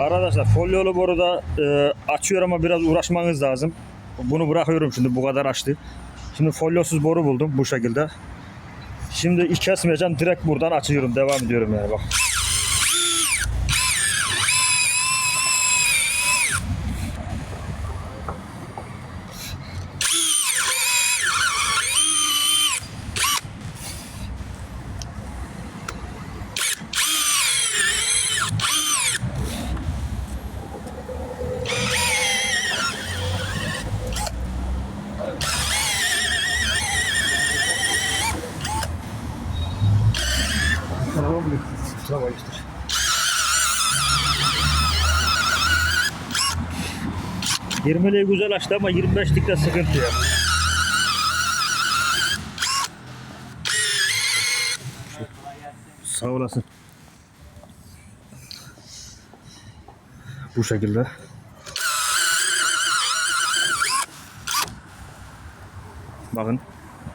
Arkadaşlar folyolu boruda e, açıyor ama biraz uğraşmanız lazım. Bunu bırakıyorum şimdi bu kadar açtı. Şimdi folyosuz boru buldum bu şekilde. Şimdi ilk kesmeyeceğim direkt buradan açıyorum devam ediyorum yani bak. Tamam işte. Yirmiliği güzel açtı ama 25'likte sıkıntı ya. Sağ olasın. Bu şekilde. Bakın.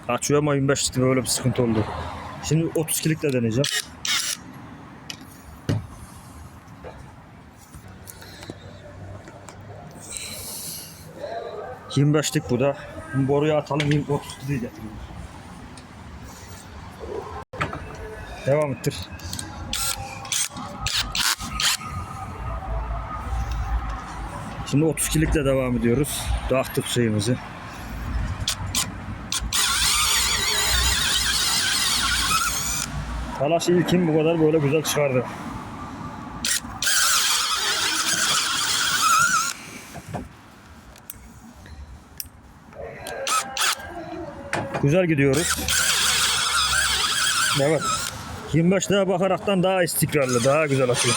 Açıyor ama 25'likte böyle bir sıkıntı oldu. Şimdi 32'likle deneyeceğim. Yirmi beşlik bu da. Boruya atalım 20 30 değil getirelim. Devam ettir. Şimdi 32'likle devam ediyoruz. Dağıttık şeyimizi. Talaş ilkin bu kadar böyle güzel çıkardı. Güzel gidiyoruz. Evet. 25 daha bakaraktan daha istikrarlı, daha güzel atıyor.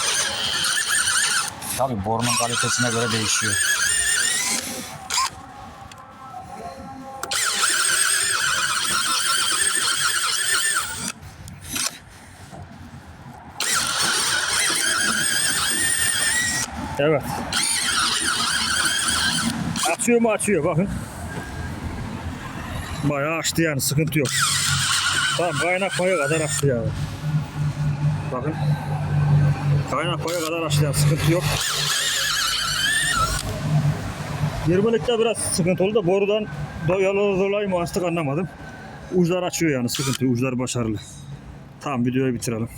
Tabii borunun kalitesine göre değişiyor. Evet. Açıyor mu açıyor bakın. Bayağı açtı yani sıkıntı yok. Tamam kaynak payı kadar açtı yani. Bakın. Kaynak payı kadar açtı yani sıkıntı yok. 20'likte biraz sıkıntı oldu da borudan doyalı dolayı mı açtık anlamadım. Uçlar açıyor yani sıkıntı uçlar başarılı. Tamam videoyu bitirelim.